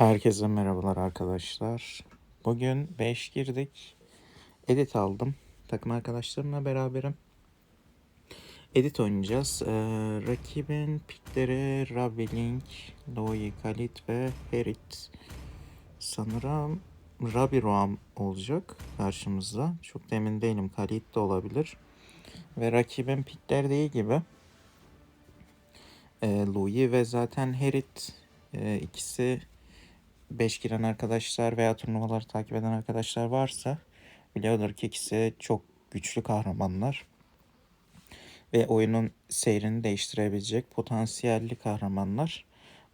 Herkese merhabalar arkadaşlar. Bugün 5 girdik. Edit aldım. Takım arkadaşlarımla beraberim. Edit oynayacağız. Ee, rakibin pikleri Rabbi Link, Loi, Khalid ve Herit. Sanırım Rabbi Roam olacak karşımızda. Çok da emin değilim. Khalid de olabilir. Ve rakibin pikleri değil gibi. Ee, Louis ve zaten Herit e, ikisi 5 giren arkadaşlar veya turnuvaları takip eden arkadaşlar varsa biliyorlar ki ikisi çok güçlü kahramanlar. Ve oyunun seyrini değiştirebilecek potansiyelli kahramanlar.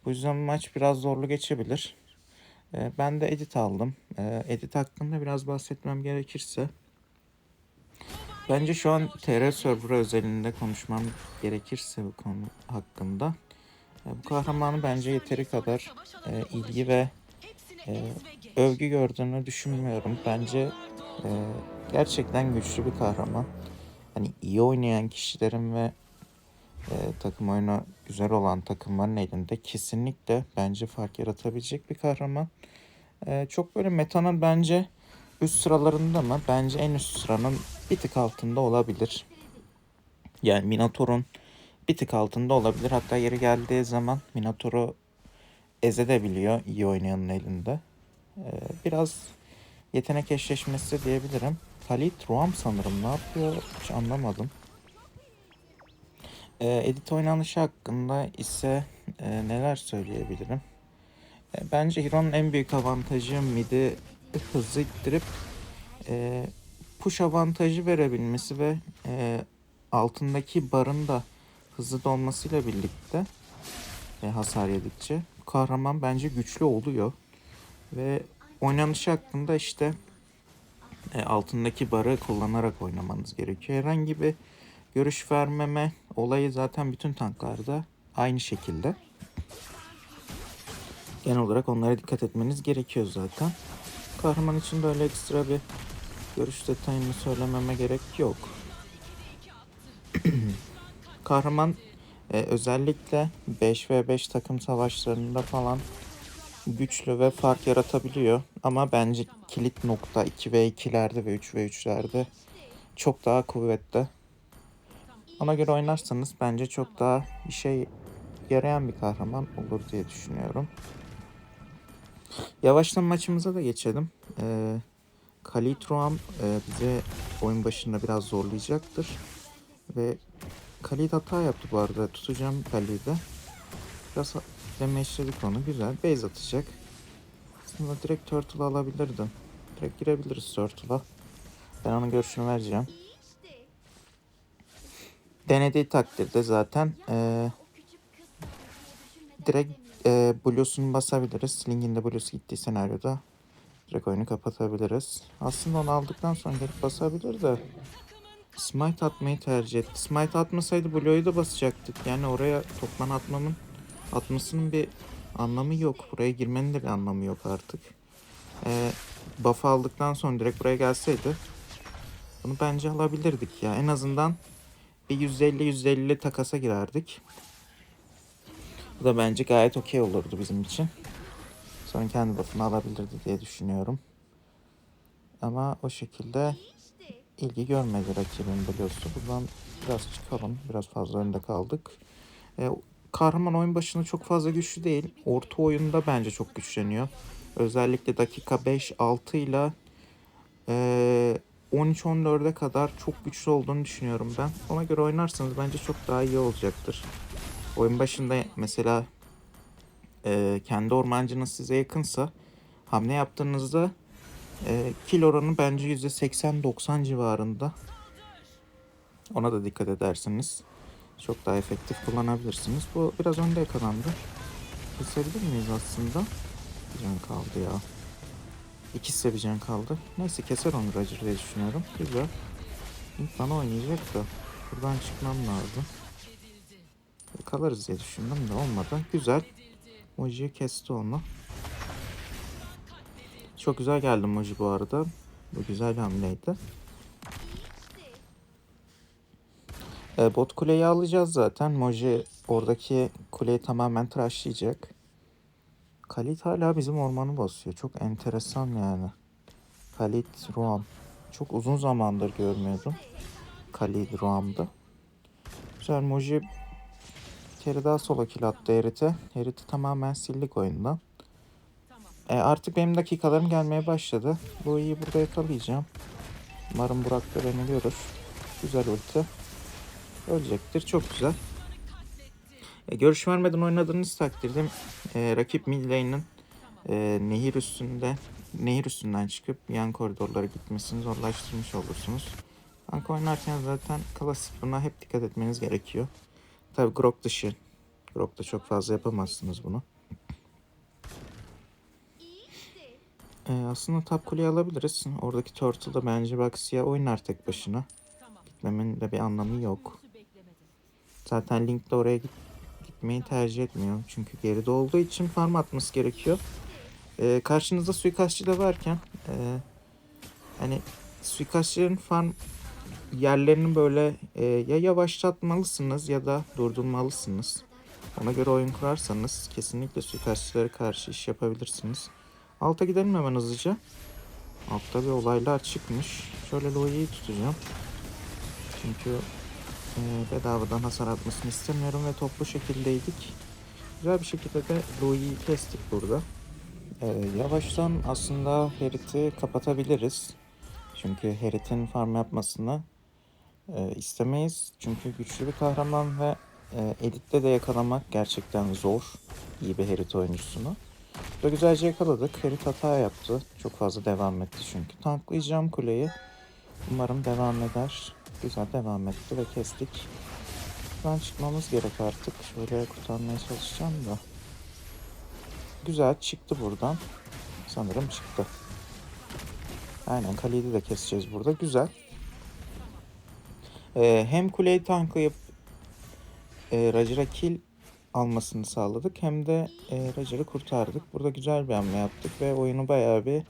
Bu yüzden maç biraz zorlu geçebilir. Ee, Ben de edit aldım. Ee, Edit hakkında biraz bahsetmem gerekirse. Bence şu an TR server özelinde konuşmam gerekirse bu konu hakkında. e, Bu kahramanı bence yeteri kadar e, ilgi ve e, övgü gördüğünü düşünmüyorum. Bence e, gerçekten güçlü bir kahraman. Hani iyi oynayan kişilerin ve e, takım oyunu güzel olan takımların elinde kesinlikle bence fark yaratabilecek bir kahraman. E, çok böyle metanın bence üst sıralarında mı? Bence en üst sıranın bir tık altında olabilir. Yani Minotaur'un bir tık altında olabilir. Hatta yeri geldiği zaman Minotaur'u ezedebiliyor iyi oynayanın elinde. Ee, biraz yetenek eşleşmesi diyebilirim. Khalid Ruam sanırım ne yapıyor hiç anlamadım. Ee, edit oynanışı hakkında ise e, neler söyleyebilirim? E, bence Hero'nun en büyük avantajı midi hızlı ittirip e, push avantajı verebilmesi ve e, altındaki barın da hızlı dolmasıyla birlikte e, hasar yedikçe kahraman bence güçlü oluyor. Ve oynanışı hakkında işte e, altındaki barı kullanarak oynamanız gerekiyor. Herhangi bir görüş vermeme olayı zaten bütün tanklarda aynı şekilde. Genel olarak onlara dikkat etmeniz gerekiyor zaten. Kahraman için böyle ekstra bir görüş detayını söylememe gerek yok. Kahraman e, özellikle 5 ve 5 takım savaşlarında falan güçlü ve fark yaratabiliyor. Ama bence kilit nokta 2 ve 2'lerde ve 3 ve 3'lerde çok daha kuvvetli. Ona göre oynarsanız bence çok daha işe yarayan bir kahraman olur diye düşünüyorum. Yavaştan maçımıza da geçelim. Ee, Khalid Roam e, bize oyun başında biraz zorlayacaktır. Ve Khalid hata yaptı bu arada. Tutacağım Khalid'i. Biraz demeçledik onu. Güzel. Base atacak. Aslında direkt Turtle alabilirdim. Direkt girebiliriz Turtle'a. Ben onun görüşünü vereceğim. Denediği takdirde zaten e, direkt e, Blues'unu basabiliriz. Sling'in de Blues gittiği senaryoda direkt oyunu kapatabiliriz. Aslında onu aldıktan sonra gelip basabilir de Smite atmayı tercih etti. Smite atmasaydı Blue'yu da basacaktık. Yani oraya toplan atmamın atmasının bir anlamı yok. Buraya girmenin de bir anlamı yok artık. Ee, buff aldıktan sonra direkt buraya gelseydi bunu bence alabilirdik ya. En azından bir %50-%50 takasa girerdik. Bu da bence gayet okey olurdu bizim için. Sonra kendi buff'ını alabilirdi diye düşünüyorum. Ama o şekilde ilgi görmedi rakibin biliyorsun. Buradan biraz çıkalım. Biraz fazla önde kaldık. Ee, kahraman oyun başında çok fazla güçlü değil. Orta oyunda bence çok güçleniyor. Özellikle dakika 5-6 ile e, 13-14'e kadar çok güçlü olduğunu düşünüyorum ben. Ona göre oynarsanız bence çok daha iyi olacaktır. Oyun başında mesela e, kendi ormancınız size yakınsa hamle yaptığınızda e, kill oranı bence %80-90 civarında. Ona da dikkat edersiniz. Çok daha efektif kullanabilirsiniz. Bu biraz önde yakalandı. Kesebilir miyiz aslında? Bir can kaldı ya. İkisi de bir can kaldı. Neyse keser onu Roger diye düşünüyorum. Güzel. İlk bana oynayacak da. Buradan çıkmam lazım. Kalırız diye düşündüm de olmadı. Güzel. Moji'yi kesti onu. Çok güzel geldi Moji bu arada. Bu güzel bir hamleydi. E, bot kuleyi alacağız zaten. Moji oradaki kuleyi tamamen tıraşlayacak. Kalit hala bizim ormanı basıyor. Çok enteresan yani. Kalit Ruam. Çok uzun zamandır görmüyordum. Kalit Ruam'da. Güzel Moji bir kere daha solo kill attı Herit'e. Herit'i tamamen sildik oyundan. E, artık benim dakikalarım gelmeye başladı. Bu iyi burada yakalayacağım. Umarım Burak da beni görür. Güzel ulti. Ölecektir. Çok güzel. E, görüş vermeden oynadığınız takdirde e, rakip mid lane'in e, nehir üstünde nehir üstünden çıkıp yan koridorlara gitmesini zorlaştırmış olursunuz. Tank oynarken zaten klasik buna hep dikkat etmeniz gerekiyor. Tabi Grok dışı. Grok'ta çok fazla yapamazsınız bunu. E, aslında top kuleyi alabiliriz. Oradaki Turtle bence Baxia'ya oynar tek başına. Gitmemin de bir anlamı yok. Zaten Link de oraya git gitmeyi tercih etmiyor. Çünkü geride olduğu için farm atması gerekiyor. Ee, karşınızda suikastçı da varken e, hani suikastçıların farm yerlerini böyle e, ya yavaşlatmalısınız ya da durdurmalısınız. Ona göre oyun kurarsanız kesinlikle suikastçılara karşı iş yapabilirsiniz. Alta gidelim hemen hızlıca. Altta bir olaylar çıkmış. Şöyle Loi'yi tutacağım. Çünkü e, bedavadan hasar atmasını istemiyorum ve toplu şekildeydik. Güzel bir şekilde de Louis'i kestik burada. E, yavaştan aslında Herit'i kapatabiliriz. Çünkü Herit'in farm yapmasını e, istemeyiz. Çünkü güçlü bir kahraman ve e, editte de yakalamak gerçekten zor. iyi bir Herit oyuncusunu. Burada güzelce yakaladık. Herit hata yaptı. Çok fazla devam etti çünkü. Tanklayacağım kuleyi. Umarım devam eder. Güzel devam etti ve kestik. Buradan çıkmamız gerek artık. Şöyle kurtarmaya çalışacağım da. Güzel çıktı buradan. Sanırım çıktı. Aynen Khalid'i de keseceğiz burada. Güzel. Ee, hem kuleyi tanklayıp e, Roger'a kill almasını sağladık. Hem de e, Roger'ı kurtardık. Burada güzel bir hamle yaptık ve oyunu bayağı bir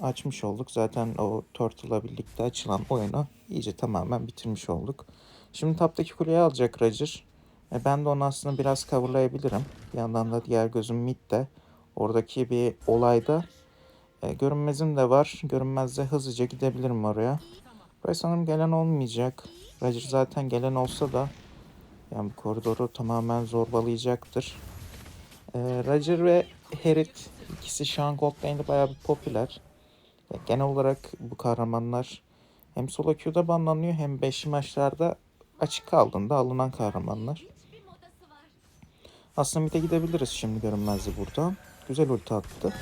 açmış olduk. Zaten o Turtle'la birlikte açılan oyunu iyice tamamen bitirmiş olduk. Şimdi taptaki kuleyi alacak Roger. E ben de onu aslında biraz coverlayabilirim. Bir yandan da diğer gözüm midde. Oradaki bir olayda e, görünmezim de var. Görünmezde hızlıca gidebilirim oraya. Buraya sanırım gelen olmayacak. Roger zaten gelen olsa da yani koridoru tamamen zorbalayacaktır. E, Roger ve Herit ikisi şu an Gold Lane'de bayağı bir popüler. Ya genel olarak bu kahramanlar hem solo queue'da banlanıyor hem 5 maçlarda açık kaldığında alınan kahramanlar. Aslında bir de gidebiliriz şimdi görünmezdi burada. Güzel ulti attı.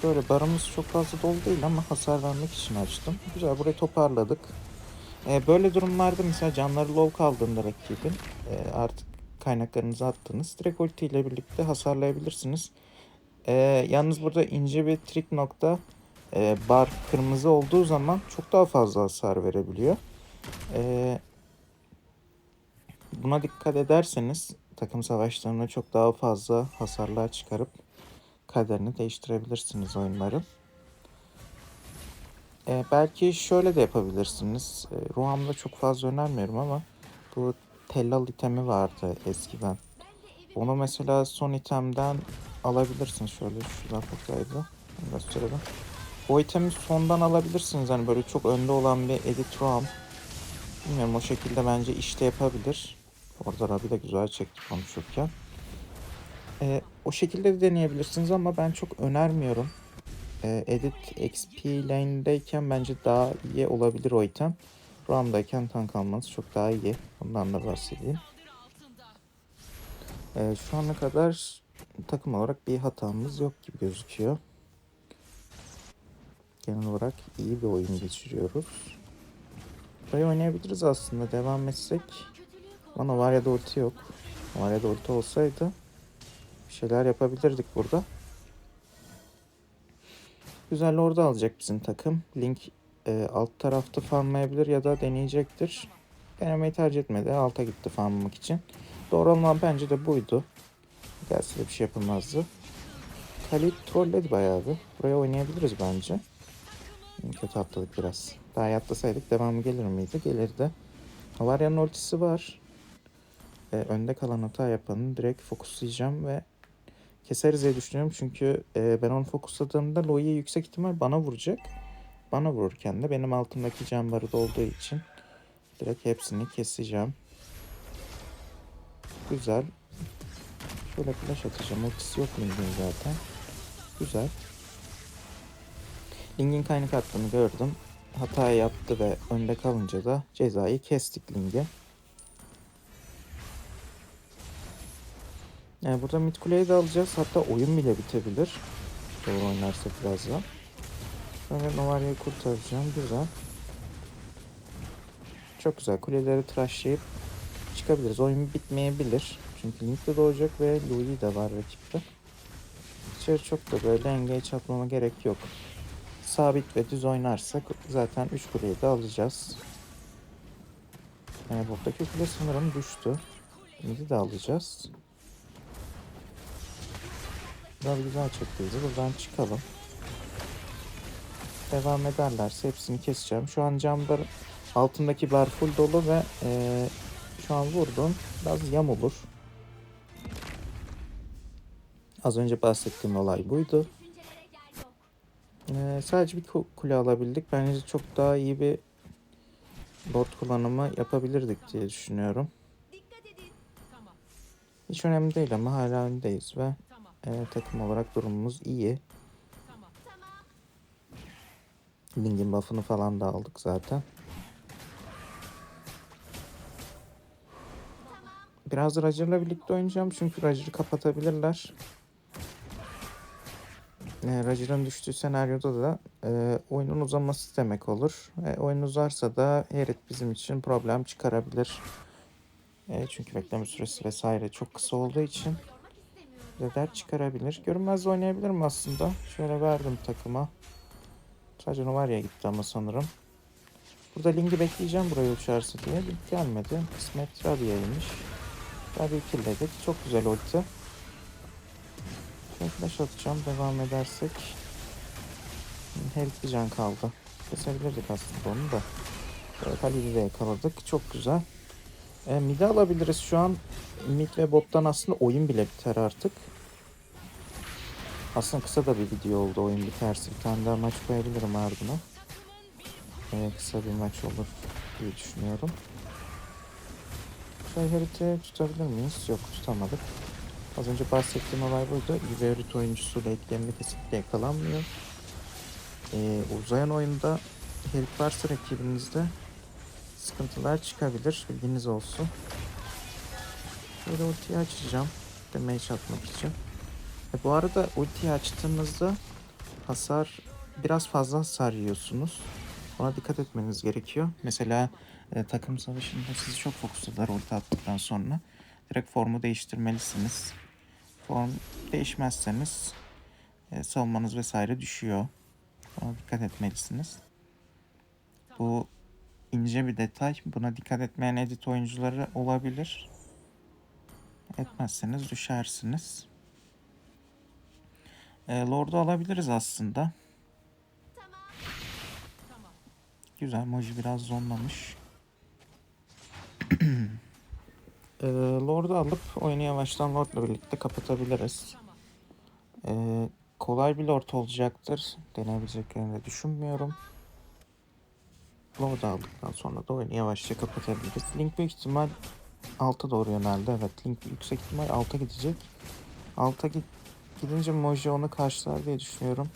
Şöyle barımız çok fazla dolu değil ama hasar vermek için açtım. Güzel burayı toparladık. Ee, böyle durumlarda mesela canları low kaldığında rakibin e, artık kaynaklarınızı attınız. Direkt ulti ile birlikte hasarlayabilirsiniz. Ee, yalnız burada ince bir trik nokta e, bar kırmızı olduğu zaman çok daha fazla hasar verebiliyor. Ee, buna dikkat ederseniz takım savaşlarına çok daha fazla hasarlar çıkarıp kaderini değiştirebilirsiniz oyunları. Ee, belki şöyle de yapabilirsiniz. Ee, Ruham'da çok fazla önermiyorum ama bu tellal itemi vardı eskiden. Onu mesela son itemden alabilirsiniz. Şöyle şuradan bakaydı. Gösterelim. O itemi sondan alabilirsiniz. Hani böyle çok önde olan bir edit roam. Bilmiyorum o şekilde bence işte yapabilir. Orada Rabi de güzel çekti konuşurken. Ee, o şekilde de deneyebilirsiniz ama ben çok önermiyorum. Ee, edit XP lane'deyken bence daha iyi olabilir o item. Roam'dayken tank almanız çok daha iyi. Bundan da bahsedeyim. Ee, şu ana kadar takım olarak bir hatamız yok gibi gözüküyor. Genel olarak iyi bir oyun geçiriyoruz. Burayı oynayabiliriz aslında devam etsek. Ama var ya da ulti yok. Var ya da ulti olsaydı bir şeyler yapabilirdik burada. Güzel orada alacak bizim takım. Link e, alt tarafta farmlayabilir ya da deneyecektir. Denemeyi tercih etmedi. Alta gitti farmlamak için. Doğru olan bence de buydu. Gelse de bir şey yapılmazdı. Khalid trolledi bayağı bir. Buraya oynayabiliriz bence. Kötü atladık biraz. Daha iyi atlasaydık devamı gelir miydi? Gelirdi. Havarya'nın ultisi var. e, önde kalan hata yapanı direkt fokuslayacağım ve keseriz diye düşünüyorum. Çünkü e, ben onu fokusladığımda Loi'ye yüksek ihtimal bana vuracak. Bana vururken de benim altımdaki can barı olduğu için direkt hepsini keseceğim. Güzel. Şöyle flash atacağım. Ultisi yok Ling'in zaten. Güzel. Ling'in kaynak attığını gördüm. Hata yaptı ve önde kalınca da cezayı kestik Ling'e. Yani burada mid kuleyi de alacağız. Hatta oyun bile bitebilir. Doğru oynarsak birazdan. Sonra Novaria'yı kurtaracağım. Güzel. Çok güzel. Kuleleri tıraşlayıp çıkabiliriz. Oyun bitmeyebilir. Çünkü Link de doğacak ve Louis de var rakipte. İçeri çok da böyle engage atmama gerek yok. Sabit ve düz oynarsak zaten 3 kuleyi de alacağız. Yani buradaki kule sanırım düştü. Mid'i de alacağız. Biraz güzel çekti bizi. Buradan çıkalım. Devam ederlerse hepsini keseceğim. Şu an cambar altındaki bar full dolu ve eee, şu an vurdum. Biraz yam olur. Az önce bahsettiğim olay buydu. Eee, sadece bir ku- kule alabildik. Bence çok daha iyi bir bot kullanımı yapabilirdik diye düşünüyorum. Hiç önemli değil ama hala öndeyiz ve eee, takım olarak durumumuz iyi. Ling'in buff'ını falan da aldık zaten. Biraz Roger'la birlikte oynayacağım çünkü Roger'ı kapatabilirler. E, Roger'ın düştüğü senaryoda da e, oyunun uzaması demek olur. E, oyun uzarsa da Herald bizim için problem çıkarabilir. E, çünkü bekleme süresi vesaire çok kısa olduğu için bize dert çıkarabilir. Görünmez oynayabilirim aslında. Şöyle verdim takıma. Sadece Novaria gitti ama sanırım. Burada Ling'i bekleyeceğim buraya uçarsa diye. Link gelmedi. Kısmet Rabia'ymış. Rabia killledik. Çok güzel ulti. Şöyle flash atacağım. Devam edersek. Her iki can kaldı. Kesebilirdik aslında onu da. Evet, Halil'i de yakaladık. Çok güzel. E, mid'i alabiliriz şu an. Mid ve bottan aslında oyun bile biter artık. Aslında kısa da bir video oldu oyun biterse. Bir tane daha maç koyabilirim ardına. Ee, kısa bir maç olur diye düşünüyorum. Şöyle Herit'i tutabilir miyiz? Yok tutamadık. Az önce bahsettiğim olay buydu. Herit oyuncusu late game'de kesinlikle yakalanmıyor. Ee, uzayan oyunda Herit varsa rakibinizde sıkıntılar çıkabilir. Bilginiz olsun. Şöyle ultiyi açacağım. Damage atmak için. E, bu arada ultiyi açtığınızda hasar biraz fazla hasar yiyorsunuz. Ona dikkat etmeniz gerekiyor. Mesela e, takım savaşında sizi çok fokusladılar ulti attıktan sonra. Direkt formu değiştirmelisiniz. Form değişmezseniz e, savunmanız vesaire düşüyor. Ona dikkat etmelisiniz. Bu ince bir detay. Buna dikkat etmeyen edit oyuncuları olabilir. Etmezseniz düşersiniz. E, Lord'u alabiliriz aslında. Güzel. Moji biraz zonlamış. e, Lord'u alıp oyunu yavaştan Lord'la birlikte kapatabiliriz. E, kolay bir Lord olacaktır. Deneyebileceklerini de düşünmüyorum. Lord'u aldıktan sonra da oyunu yavaşça kapatabiliriz. Link büyük ihtimal alta doğru yöneldi. Evet Link yüksek ihtimal alta gidecek. Alta git Gidince Moji onu karşılar diye düşünüyorum.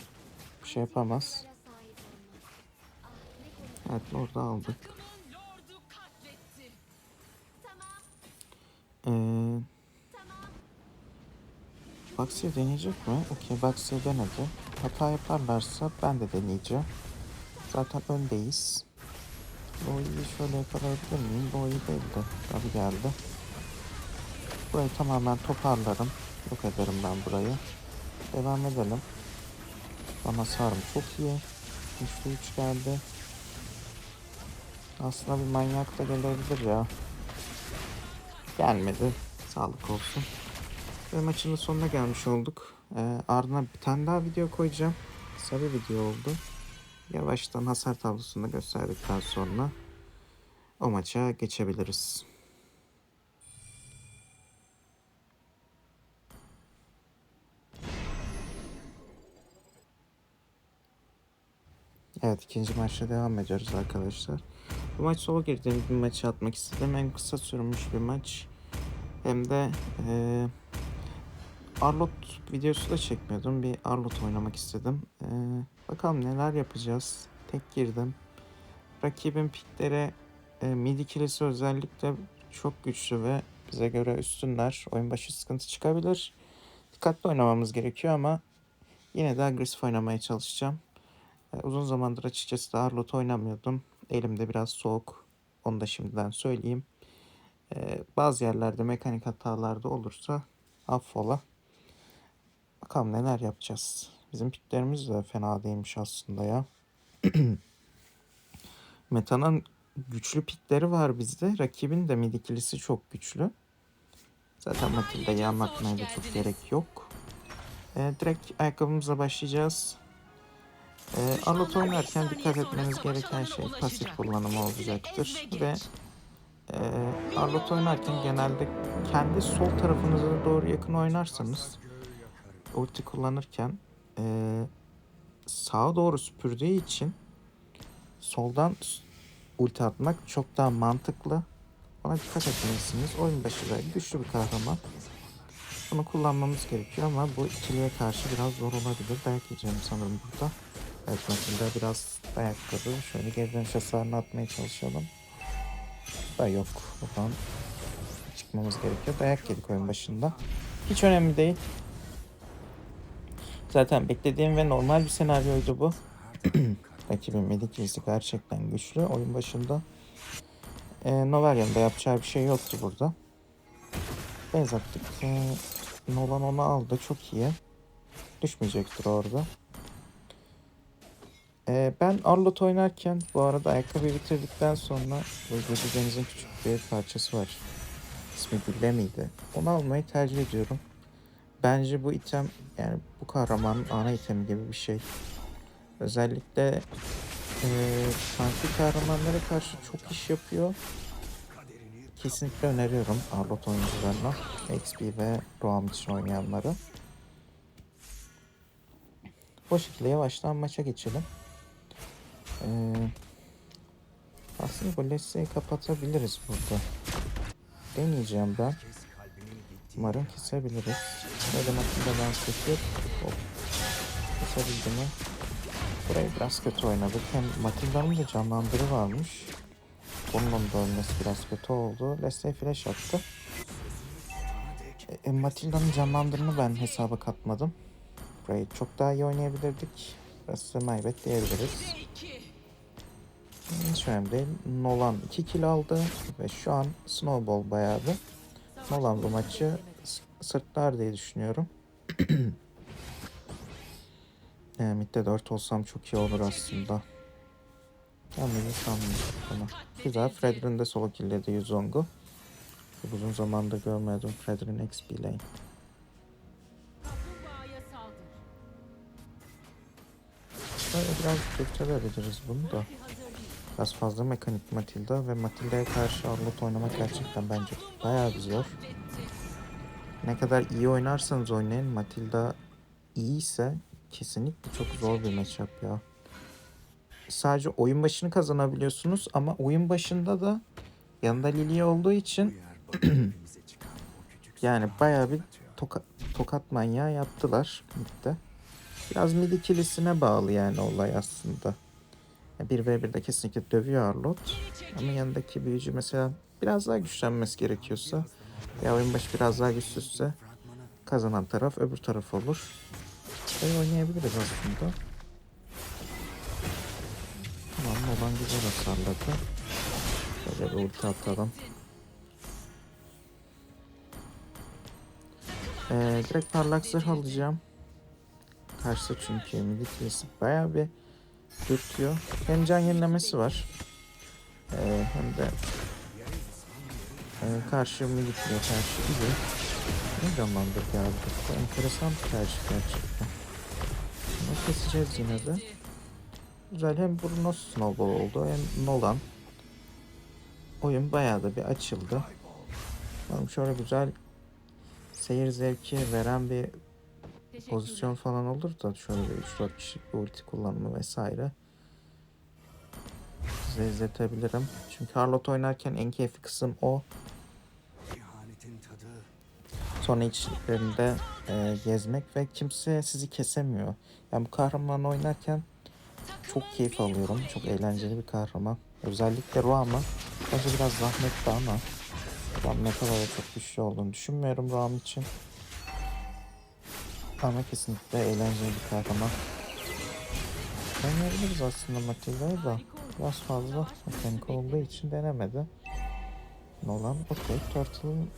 Bir şey yapamaz. Evet orada aldık. Ee, Baxi'ye deneyecek mi? Okey Baxi'ye denedi. Hata yaparlarsa ben de deneyeceğim. Zaten öndeyiz. Boy'u şöyle yakalayabilir miyim? Boy değildi. Tabii geldi. Burayı tamamen toparlarım. Yok ederim ben burayı. Devam edelim. Bana sarım çok iyi. Üçlü üç geldi. Aslında bir manyak da gelebilir ya. Gelmedi. Sağlık olsun. Ve maçın sonuna gelmiş olduk. Ee, ardına bir tane daha video koyacağım. Kısa bir video oldu yavaştan hasar tablosunda gösterdikten sonra o maça geçebiliriz. Evet ikinci maçla devam ediyoruz arkadaşlar. Bu maç sol girdiğim bir maçı atmak istedim. Hem kısa sürmüş bir maç hem de e, Arlot videosu da çekmiyordum. Bir Arlot oynamak istedim. Eee bakalım neler yapacağız. Tek girdim. Rakibin pikleri e, mid ikilisi özellikle çok güçlü ve bize göre üstünler. Oyun başı sıkıntı çıkabilir. Dikkatli oynamamız gerekiyor ama yine de agresif oynamaya çalışacağım. E, uzun zamandır açıkçası da Arlot oynamıyordum. Elimde biraz soğuk. Onu da şimdiden söyleyeyim. E, bazı yerlerde mekanik hatalarda olursa affola. Bakalım neler yapacağız. Bizim piklerimiz de fena değilmiş aslında ya. Meta'nın güçlü pikleri var bizde. Rakibin de mid ikilisi çok güçlü. Zaten Matilda'yı anlatmaya da çok gerek yok. Ee, direkt ayakkabımıza başlayacağız. Ee, Arlot oynarken dikkat etmeniz gereken şey pasif kullanımı olacaktır. Ve e, Arlot oynarken genelde kendi sol tarafınıza doğru yakın oynarsanız ulti kullanırken e, sağa doğru süpürdüğü için soldan ulti atmak çok daha mantıklı. Ona dikkat etmelisiniz. Oyun başı güçlü bir kahraman. Bunu kullanmamız gerekiyor ama bu ikiliye karşı biraz zor olabilir. Dayak yiyeceğim sanırım burada. Evet Matilda biraz dayak yedi. Şöyle geri dönüş hasarını atmaya çalışalım. Da yok. Buradan çıkmamız gerekiyor. Dayak yedik oyun başında. Hiç önemli değil. Zaten beklediğim ve normal bir senaryoydu bu. Rakibin Medikilisi gerçekten güçlü. Oyun başında e, Novarian'ın da yapacağı bir şey yoktu burada. Beyaz attık. E, Nolan onu aldı. Çok iyi. Düşmeyecektir orada. E, ben Arlot oynarken bu arada ayakkabıyı bitirdikten sonra Gece Deniz'in küçük bir parçası var. İsmi Gülle miydi? Onu almayı tercih ediyorum. Bence bu item yani bu kahramanın ana itemi gibi bir şey. Özellikle e, kahramanlara karşı çok iş yapıyor. Kesinlikle öneriyorum Arlot oyuncularına. XP ve Roam için oynayanları. Bu şekilde yavaştan maça geçelim. Ee, aslında bu Leslie'yi kapatabiliriz burada. Deneyeceğim ben. Umarım kesebiliriz. Böyle maçında dans çekip hop. Kesebildi mi? Burayı biraz kötü oynadık. Hem Matilda'nın da canlandırı varmış. Bunun da ölmesi biraz kötü oldu. Leslie flash attı. E, Matilda'nın canlandırını ben hesaba katmadım. Burayı çok daha iyi oynayabilirdik. Burası maybet diyebiliriz. Hiç önemli değil. Nolan 2 kill aldı ve şu an Snowball bayağı. Nolan bu maçı sırtlar diye düşünüyorum. e, midde 4 olsam çok iyi olur aslında. Kendimi sanmıyorum buna. Güzel. Fredrin de solo kill'ledi Yuzong'u. Çok uzun zamandır görmedim Fredrin XP lane. Böyle biraz dürtebiliriz bunu da. Biraz fazla mekanik Matilda ve Matilda'ya karşı Arlot oynamak gerçekten bence bayağı bir zor. Ne kadar iyi oynarsanız oynayın Matilda iyiyse kesinlikle çok zor bir matchup ya. Sadece oyun başını kazanabiliyorsunuz ama oyun başında da yanında Lily olduğu için yani bayağı bir toka, tokat manyağı yaptılar midde. Biraz mid ikilisine bağlı yani olay aslında. 1v1'de kesinlikle dövüyor Arlot. Ama yanındaki büyücü mesela biraz daha güçlenmesi gerekiyorsa ya oyun başı biraz daha güçsüzse kazanan taraf öbür taraf olur. Böyle oynayabiliriz aslında. Tamam olan güzel hasarladı. Böyle bir ulti atalım. Ee, direkt parlak zırh alacağım. Karşıda çünkü militresi bayağı bir dürtüyor. Hem can yenilemesi var. Ee, hem de e, karşı militriye karşı iyi. Ne canlandırdı ya bu? Enteresan bir tercih gerçekten. Bunu keseceğiz yine de. Güzel hem Bruno Snowball oldu hem Nolan. Oyun bayağı da bir açıldı. Umarım şöyle güzel seyir zevki veren bir pozisyon falan olur da şöyle bir 3-4 kişilik ulti kullanımı vesaire. size izletebilirim. Çünkü Harlot oynarken en keyifli kısım o. Sonra içlerinde e, gezmek ve kimse sizi kesemiyor. Yani bu kahraman oynarken çok keyif alıyorum. Çok eğlenceli bir kahraman. Özellikle Roam'ı. Bence biraz zahmetli ama ne kadar da çok güçlü olduğunu düşünmüyorum Roam için. Ama kesinlikle eğlenceli bir kahraman. Deneyebiliriz aslında Matilda'yı da. Biraz fazla mekanik olduğu için denemedi. Nolan okey. Turtle'ın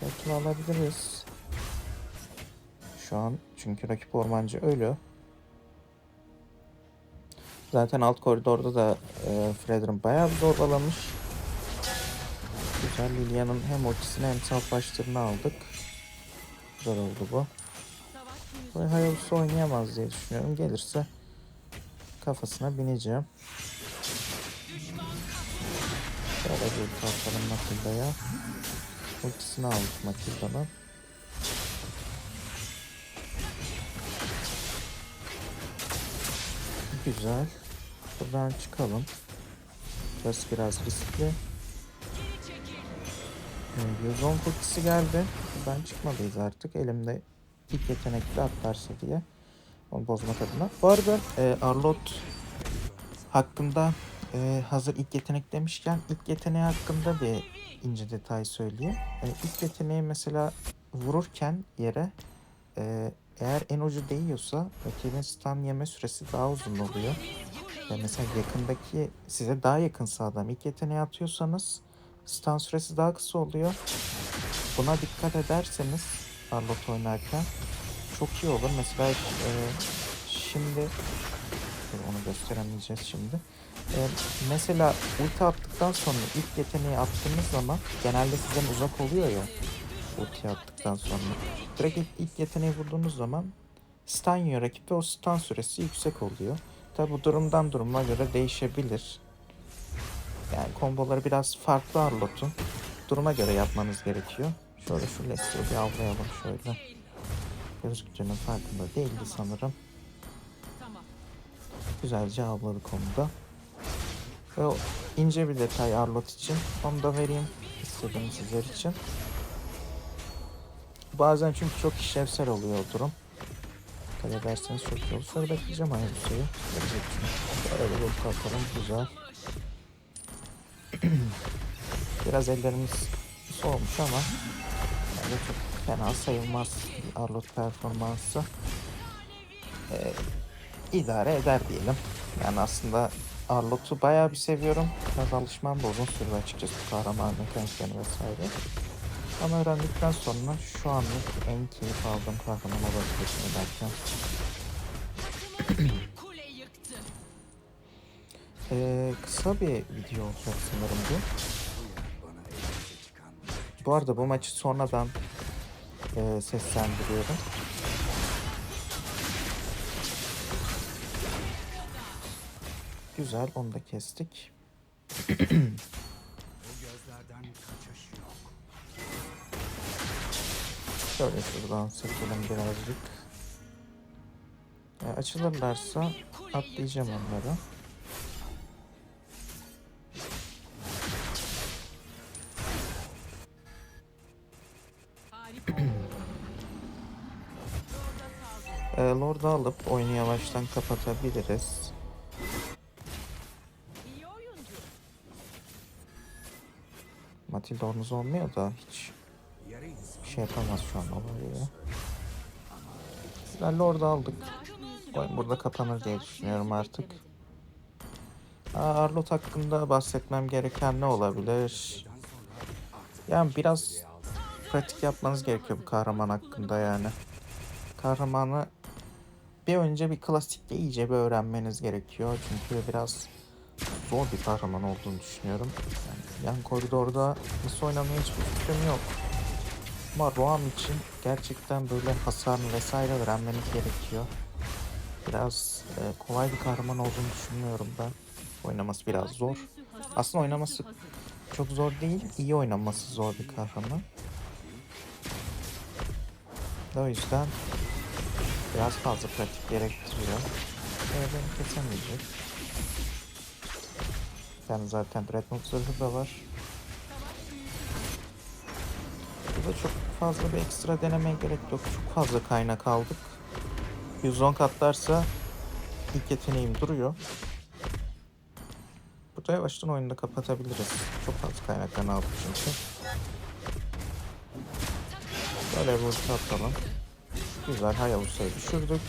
Turtle alabiliriz. Şu an çünkü rakip ormancı ölü. Zaten alt koridorda da e, Fredrin bayağı bir zorbalamış. Güzel Lilia'nın hem ultisini hem saf başlarını aldık. Güzel oldu bu. Buraya Hayabusa oynayamaz diye düşünüyorum. Gelirse kafasına bineceğim. Şöyle bir atalım Matilda'ya. Ultisini aldık Matilda'nın. Güzel. Buradan çıkalım. Burası biraz riskli. Ee, 110 ultisi geldi. Buradan çıkmalıyız artık. Elimde ilk yetenekli atlarsa diye. Onu bozmak adına. Bu arada e, Arlot hakkında e, hazır ilk yetenek demişken ilk yeteneği hakkında bir ince detay söyleyeyim. E, ilk yeteneği mesela vururken yere e, eğer en ucu değiyorsa rakibin stun yeme süresi daha uzun oluyor. Ve mesela yakındaki size daha yakınsa adam ilk yeteneği atıyorsanız stun süresi daha kısa oluyor. Buna dikkat ederseniz Arlot oynarken çok iyi olur. Mesela e, şimdi onu gösteremeyeceğiz şimdi. E, mesela ulti attıktan sonra ilk yeteneği attığınız zaman genelde sizden uzak oluyor ya ulti attıktan sonra. Direkt ilk, ilk yeteneği vurduğunuz zaman stun yiyor rakip ve o stun süresi yüksek oluyor. Tabi bu durumdan duruma göre değişebilir. Yani komboları biraz farklı Arlot'un. Duruma göre yapmanız gerekiyor. Şöyle şu Lester'ı bir avlayalım şöyle. Gözüktüğünün farkında değildi sanırım. Güzelce avladık onu da. O ince bir detay Arlot için. Onu da vereyim istedim sizler için. Bazen çünkü çok işlevsel oluyor durum. Dikkat ederseniz çok iyi olur. Şöyle bekleyeceğim Hayabusa'yı. Gelecek çünkü. Böyle bir atalım. Güzel. Biraz ellerimiz soğumuş ama bence çok fena sayılmaz Arlot performansı. Ee, idare eder diyelim. Yani aslında Arlot'u bayağı bir seviyorum. Biraz alışmam da uzun sürdü açıkçası kahraman mekaniklerini vesaire. Ama öğrendikten sonra şu anlık en keyif aldığım kahraman olabilir derken. Ee, kısa bir video olacak sanırım bu. Bu arada bu maçı sonradan e, seslendiriyorum. Güzel, onu da kestik. Şöyle şuradan sırtalım birazcık. E, açılırlarsa atlayacağım onları. Harika oldu. Orada kaldı. E, Lord'u alıp oyunu yavaştan kapatabiliriz. Matilda onunuz olmuyor da hiç şey yapamaz şu an olayı. Güzel Lord'u aldık. Oyun burada kapanır diye düşünüyorum artık. Arlot hakkında bahsetmem gereken ne olabilir? Yani biraz pratik yapmanız gerekiyor bu kahraman hakkında yani. Kahramanı bir önce bir klasikle iyice bir öğrenmeniz gerekiyor. Çünkü biraz zor bir kahraman olduğunu düşünüyorum. Yani yan koridorda nasıl oynanıyor hiçbir fikrim yok. Ama Roam için gerçekten böyle hasarını vesaire öğrenmeniz gerekiyor. Biraz e, kolay bir kahraman olduğunu düşünmüyorum ben. Oynaması biraz zor. Aslında oynaması çok zor değil, iyi oynaması zor bir kahraman. O yüzden biraz fazla pratik gerektiriyor. Ee, beni kesemeyecek. Yani zaten Dreadnought zırhı da var. Burada çok fazla bir ekstra denemeye gerek yok. Çok fazla kaynak aldık. 110 katlarsa ilk yeteneğim duruyor. Burada yavaştan oyunu da kapatabiliriz. Çok fazla kaynaklarını aldık çünkü. Böyle bir ulti atalım. Güzel Hayabusa'yı düşürdük.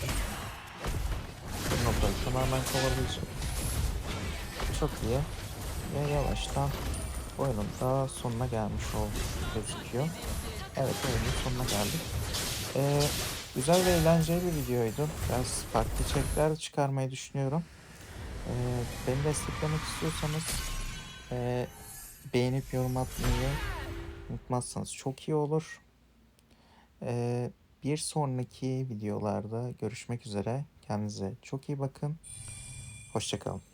Bu noktayı tamamen kovalayacak. Çok iyi. Ve yavaştan oyunun da sonuna gelmiş oldu gözüküyor. Evet oyunun sonuna geldik. Ee, güzel ve eğlenceli bir videoydu. Biraz farklı içerikler çıkarmayı düşünüyorum. Ee, beni desteklemek istiyorsanız ee, beğenip yorum atmayı unutmazsanız çok iyi olur. Ee, bir sonraki videolarda görüşmek üzere. Kendinize çok iyi bakın. Hoşçakalın.